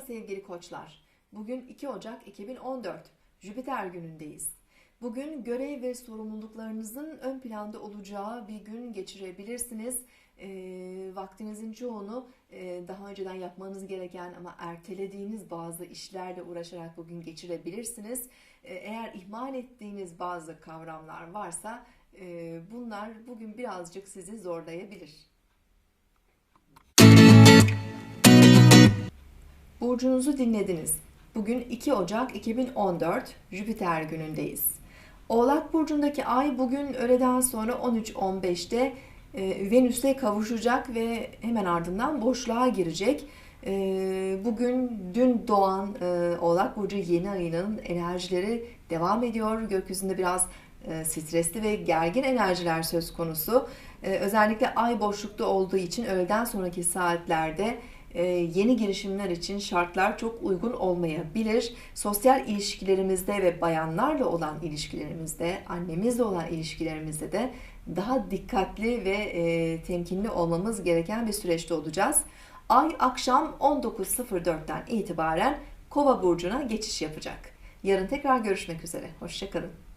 sevgili koçlar. Bugün 2 Ocak 2014. Jüpiter günündeyiz. Bugün görev ve sorumluluklarınızın ön planda olacağı bir gün geçirebilirsiniz. E, vaktinizin çoğunu e, daha önceden yapmanız gereken ama ertelediğiniz bazı işlerle uğraşarak bugün geçirebilirsiniz. E, eğer ihmal ettiğiniz bazı kavramlar varsa e, bunlar bugün birazcık sizi zorlayabilir. Burcunuzu dinlediniz. Bugün 2 Ocak 2014 Jüpiter günündeyiz. Oğlak burcundaki ay bugün öğleden sonra 13.15'te e, Venüs'e kavuşacak ve hemen ardından boşluğa girecek. E, bugün dün doğan e, Oğlak burcu yeni ayının enerjileri devam ediyor. Gökyüzünde biraz stresli ve gergin enerjiler söz konusu. Özellikle ay boşlukta olduğu için öğleden sonraki saatlerde yeni girişimler için şartlar çok uygun olmayabilir. Sosyal ilişkilerimizde ve bayanlarla olan ilişkilerimizde, annemizle olan ilişkilerimizde de daha dikkatli ve e, temkinli olmamız gereken bir süreçte olacağız. Ay akşam 19.04'ten itibaren Kova burcuna geçiş yapacak. Yarın tekrar görüşmek üzere. Hoşçakalın.